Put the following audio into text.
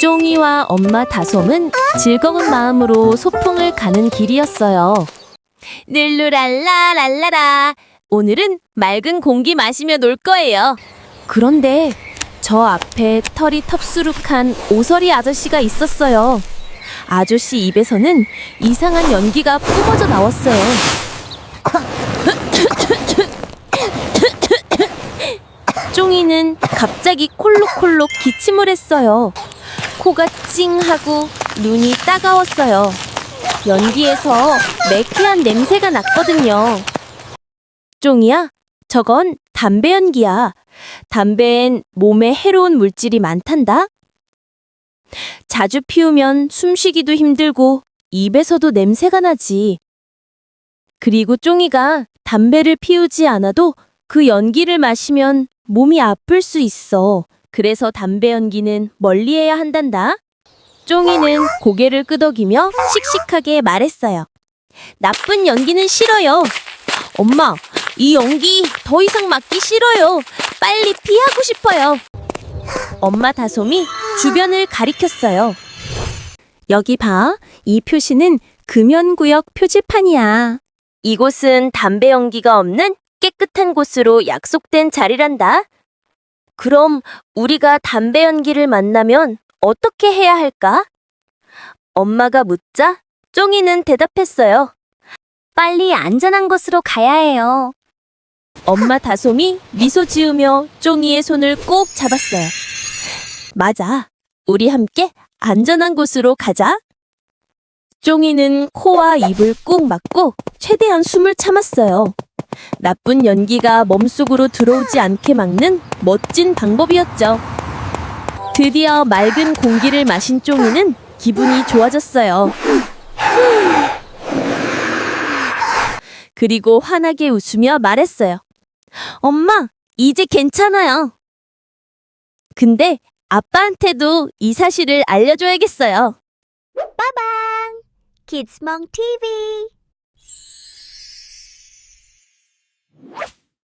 쫑이와 엄마 다솜은 즐거운 마음으로 소풍을 가는 길이었어요. 닐루랄라 랄라라. 오늘은 맑은 공기 마시며 놀 거예요. 그런데 저 앞에 털이 텁수룩한 오서리 아저씨가 있었어요. 아저씨 입에서는 이상한 연기가 뿜어져 나왔어요. 쫑이는 갑자기 콜록콜록 기침을 했어요. 코가 찡하고 눈이 따가웠어요. 연기에서 매캐한 냄새가 났거든요. 쫑이야, 저건 담배 연기야. 담배엔 몸에 해로운 물질이 많단다. 자주 피우면 숨쉬기도 힘들고 입에서도 냄새가 나지. 그리고 쫑이가 담배를 피우지 않아도 그 연기를 마시면 몸이 아플 수 있어. 그래서 담배 연기는 멀리해야 한단다. 쫑이는 고개를 끄덕이며 씩씩하게 말했어요. 나쁜 연기는 싫어요. 엄마, 이 연기 더 이상 맡기 싫어요. 빨리 피하고 싶어요. 엄마 다솜이 주변을 가리켰어요. 여기 봐. 이 표시는 금연구역 표지판이야. 이곳은 담배 연기가 없는 깨끗한 곳으로 약속된 자리란다. 그럼 우리가 담배 연기를 만나면 어떻게 해야 할까? 엄마가 묻자 쫑이는 대답했어요. 빨리 안전한 곳으로 가야 해요. 엄마 다솜이 미소 지으며 쫑이의 손을 꼭 잡았어요. 맞아. 우리 함께 안전한 곳으로 가자. 쫑이는 코와 입을 꾹 막고 최대한 숨을 참았어요. 나쁜 연기가 몸속으로 들어오지 않게 막는 멋진 방법이었죠. 드디어 맑은 공기를 마신 쫑이는 기분이 좋아졌어요. 그리고 환하게 웃으며 말했어요. 엄마, 이제 괜찮아요. 근데 아빠한테도 이 사실을 알려줘야겠어요. Kidsmong TV.